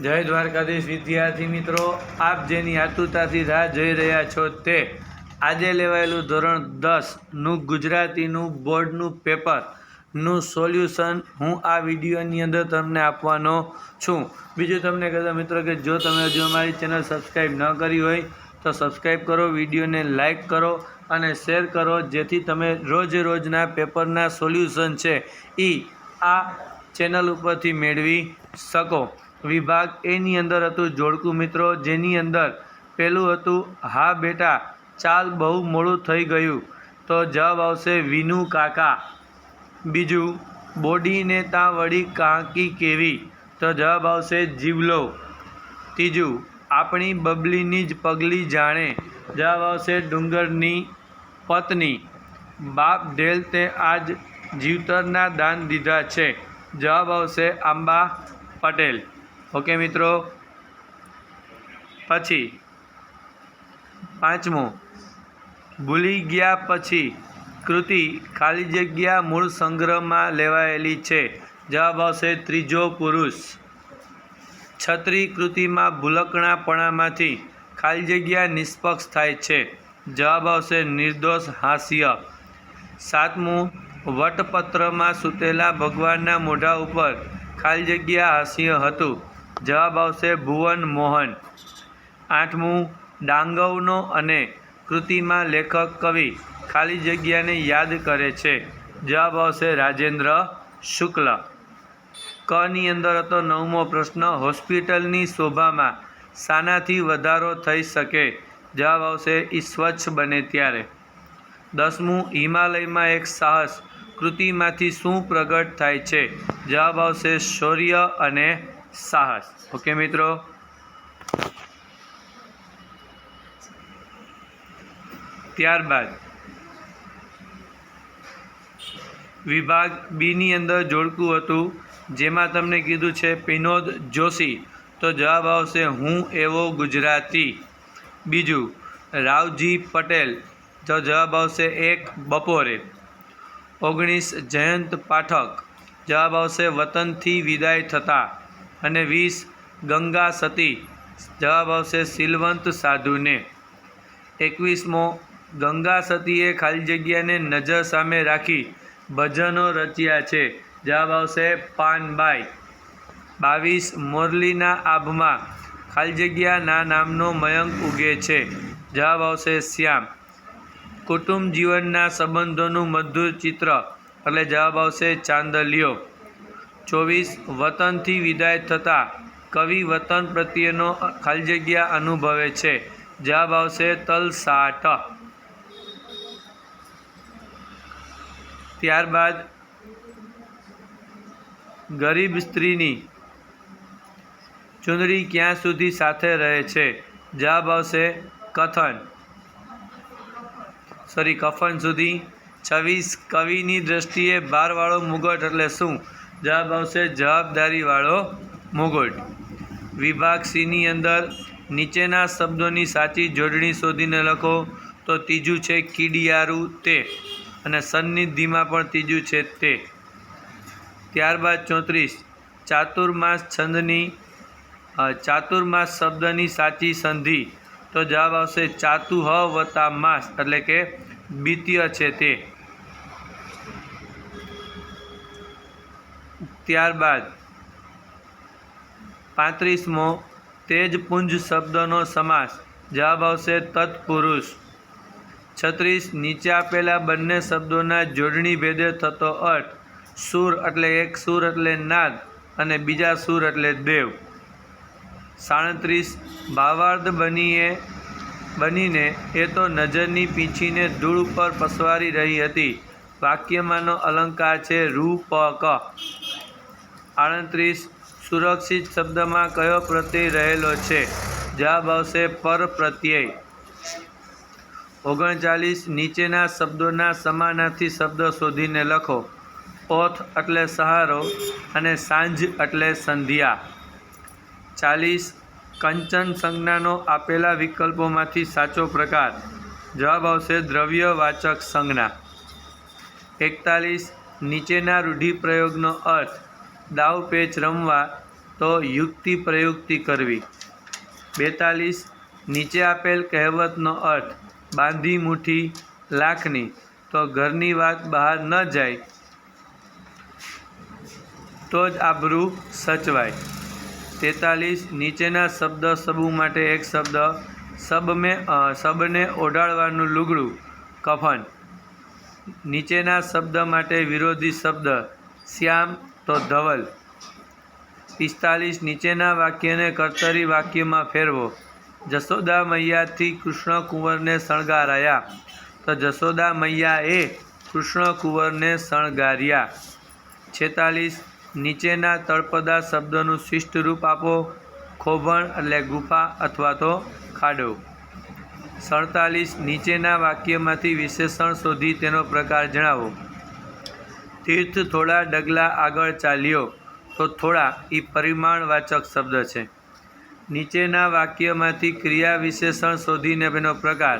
જય દ્વારકાધીશ વિદ્યાર્થી મિત્રો, આપ જેની આતુરતાથી રાહ જોઈ રહ્યા છો તે આજે લેવાયેલું ધોરણ દસનું ગુજરાતીનું બોર્ડનું પેપરનું સોલ્યુશન હું આ વિડીયોની અંદર તમને આપવાનો છું. બીજું તમને કહેતા મિત્રો કે જો તમે હજુ અમારી ચેનલ સબસ્ક્રાઈબ ન કરી હોય, તો સબસ્ક્રાઈબ કરો, વિડીયોને લાઇક કરો અને શેર કરો, જેથી તમે રોજ રોજના પેપરના સોલ્યુશન છે એ આ ચેનલ ઉપરથી મેળવી શકો. વિભાગ એની અંદર હતું જોડકું મિત્રો, જેની અંદર પહેલું હતું, હા બેટા, ચાલ બહુ મોડું થઈ ગયું. તો જવાબ આવશે, વિનુ કાકા. બીજું, બોડીને ત્યાં વળી કાંકી કેવી? તો જવાબ આવશે, જીવલો. ત્રીજું, આપણી બબલીની જ પગલી જાણે. જવાબ આવશે, ડુંગરની પત્ની. બાપ ઢેલ તે આજ જીવતરના દાન દીધા છે. જવાબ આવશે, આંબા પટેલ. ઓકે, મિત્રો. પછી, પાંચમું. ભૂલી ગયા પછી કૃતિ ખાલી જગ્યા મૂળ સંગ્રહમાં લેવાયેલી છે. જવાબ આવશે ત્રીજો પુરુષ. છત્રી કૃતિમાં ભૂલકણાપણામાંથી ખાલી જગ્યા નિષ્પક્ષ થાય છે. જવાબ આવશે નિર્દોષ હાસ્ય. સાતમું, વટપત્રમાં સૂતેલા ભગવાનના મોઢા ઉપર ખાલી જગ્યા હાસ્ય હતું. જવાબ આવશે ભુવન મોહન. આઠમું, ડાંગવનો અને કૃતિમાં લેખક કવિ ખાલી જગ્યાને યાદ કરે છે. જવાબ આવશે રાજેન્દ્ર શુક્લ. કની અંદર હતો નવમો પ્રશ્ન, હોસ્પિટલની શોભામાં શાનાથી વધારો થઈ શકે? જવાબ આવશે એ સ્વચ્છ બને ત્યારે. દસમું, હિમાલયમાં એક સાહસ, કૃતિમાંથી શું પ્રગટ થાય છે? જવાબ આવશે, શૌર્ય અને સાહસ. ઓકે, મિત્રો? ત્યારબાદ વિભાગ બીની અંદર જોડકું હતું, જેમાં તમને કીધું છે વિનોદ જોશી. તો જવાબ આવશે, હું એવો ગુજરાતી. બીજું, રાવજી પટેલ. તો જવાબ આવશે, એક બપોરે. ઓગણીસ, જયંત પાઠક. જવાબ આવશે, વતનથી વિદાય થતા. અને વીસ ગંગા સતી જવાબ આવશે સિલવંત સાધુને. એકવીસમો, ગંગા સતીએ ખાલી જગ્યાને નજર સામે રાખી ભજનો રચ્યા છે. જવાબ આવશે પાનબાઈ. બાવીસ મોરલીના આભમાં ખાલી જગ્યાના નામનો મયંક ઉગે છે. જવાબ આવશે શ્યામ. કુટુંબ જીવનના સંબંધોનું મધુર ચિત્ર. એટલે જવાબ આવશે ચાંદલિયો. ચોવીસ વતનથી વિદાય થતાં કવિ વતન પ્રત્યેનો ખાલી જગ્યા અનુભવે છે. જવાબ આવશે તલસાટ ત્યારબાદ ગરીબ સ્ત્રીની ચુંદડી ક્યાં સુધી સાથે રહે છે? જવાબ આવશે કથન. સોરી કફન સુધી. છવ્વીસ કવિની દ્રષ્ટિએ ભારવાળો મુગટ એટલે શું? જવાબ આવશે જવાબદારીવાળો મુગટ. વિભાગ સીની અંદર નીચેના શબ્દોની સાચી જોડણી શોધીને લખો. તો ત્રીજું છે કીડિયારું તે. અને સન્નિધિમાં પણ ત્રીજું છે તે. ત્યારબાદ ચોત્રીસ, ચાતુર્માસ છંદની ચાતુર્માસ શબ્દની સાચી સંધિ. તો જવાબ આવશે ચાતુહ વત્તા માસ એટલે કે બીતીય છે તે. ત્યારબાદ પાંત્રીસમો તેજપુંજ શબ્દનો સમાસ. જવાબ આવશે તત્પુરુષ. છત્રીસ, નીચે આપેલા બંને શબ્દોના જોડણી ભેદે થતો અર્થ સુર એટલે એક સુર એટલે નાદ અને બીજા સુર એટલે દેવ. સાડત્રીસ ભાવાર્થ બનીએ, બનીને એ તો નજરની પીંછીને ધૂળ ઉપર પસવારી રહી હતી. વાક્યમાંનો અલંકાર છે રૂપક. આડત્રીસ સુરક્ષિત શબ્દમાં કયો પ્રત્યય રહેલો છે? જવાબ આવશે પર પ્રત્યય. ઓગણચાલીસ નીચેના શબ્દોના સમાનાર્થી શબ્દ શોધીને લખો. ઓથ એટલે સહારો અને સાંજ એટલે સંધ્યા. ચાલીસ કંચન સંજ્ઞાનો આપેલા વિકલ્પોમાંથી સાચો પ્રકાર. જવાબ આવશે દ્રવ્યવાચક સંજ્ઞા. એકતાલીસ નીચેના રૂઢિપ્રયોગનો અર્થ. દાવ પેચ રમવા તો યુક્તિ પ્રયુક્તિ કરવી. બેતાલીસ. નીચે આપેલ કહેવતનો અર્થ, બાંધી મુઠ્ઠી લાખની, તો ઘરની વાત બહાર ન જાય, તો જ આબરૂ સચવાય. તેતાલીસ. નીચેના શબ્દ સબુ માટે એક શબ્દ સબને સબને ઓઢાળવાનું લુગડું, કફન. નીચેના શબ્દ માટે વિરોધી શબ્દ, શ્યામ તો ધવલ, પિસ્તાલીસ નીચેના વાક્યને કર્તરી વાક્યમાં ફેરવો. જશોદા મૈયાથી કૃષ્ણ કુંવરને શણગારાયા. તો જશોદા મૈયાએ કૃષ્ણ કુંવરને શણગાર્યા. છેતાલીસ, નીચેના તળપદા શબ્દનું શિષ્ટ રૂપ આપો. ખોભણ એટલે ગુફા અથવા તો ખાડો. સડતાલીસ, નીચેના વાક્યમાંથી વિશેષણ શોધી તેનો પ્રકાર જણાવો. તીર્થ થોડા ડગલા આગળ ચાલ્યો, તો થોડા એ પરિમાણવાચક શબ્દ છે. નીચેના વાક્યમાંથી ક્રિયા વિશેષણ શોધીને એનો પ્રકાર,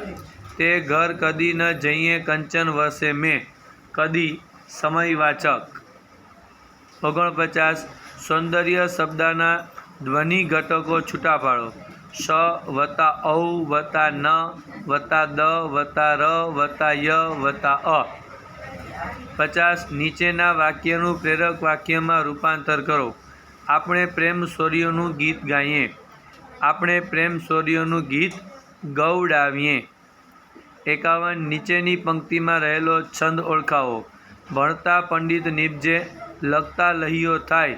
તે ઘર કદી ન જઈએ કંચન વર્ષે મેં. કદી સમયવાચક. ઓગણપચાસ, સૌંદર્ય શબ્દના ધ્વનિ ઘટકો છૂટા પાડો. સ વત્તા ઔ વત્તા ન વત્તા દ વત્તા ર વત્તા ય વત્તા અ. પચાસ નીચેના વાક્યનું પ્રેરક વાક્યમાં રૂપાંતર કરો. આપણે પ્રેમ શૌર્યનું ગીત ગાઈએ. આપણે પ્રેમ શૌર્યનું ગીત ગૌડાવીએ. એકાવન નીચેની પંક્તિમાં રહેલો છંદ ઓળખાવો. ભણતા પંડિત નિપજે લખતા લહીઓ થાય.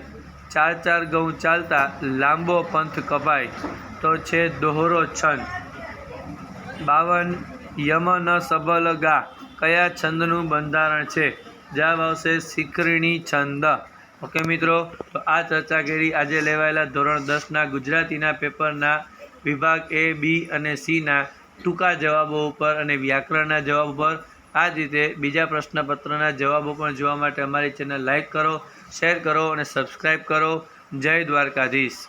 ચાર ચાર ગૌ ચાલતા લાંબો પંથ કપાય. તો છે દોહરો છંદ. બાવન યમ ન સબલ ગા. કયા છંદનું બંધારણ છે? જવાબ આવશે શિખરણી છંદ. ઓકે મિત્રો, તો આ ચર્ચા કરી. આજે લેવાયેલા ધોરણ દસના ગુજરાતીના પેપરના વિભાગ એ, બી અને સીના ટૂંકા જવાબો ઉપર અને વ્યાકરણના જવાબ ઉપર. આ જ રીતે બીજા પ્રશ્નપત્રના જવાબો પણ જોવા માટે અમારી ચેનલ લાઈક કરો, શેર કરો અને સબસ્ક્રાઈબ કરો. જય દ્વારકાધીશ.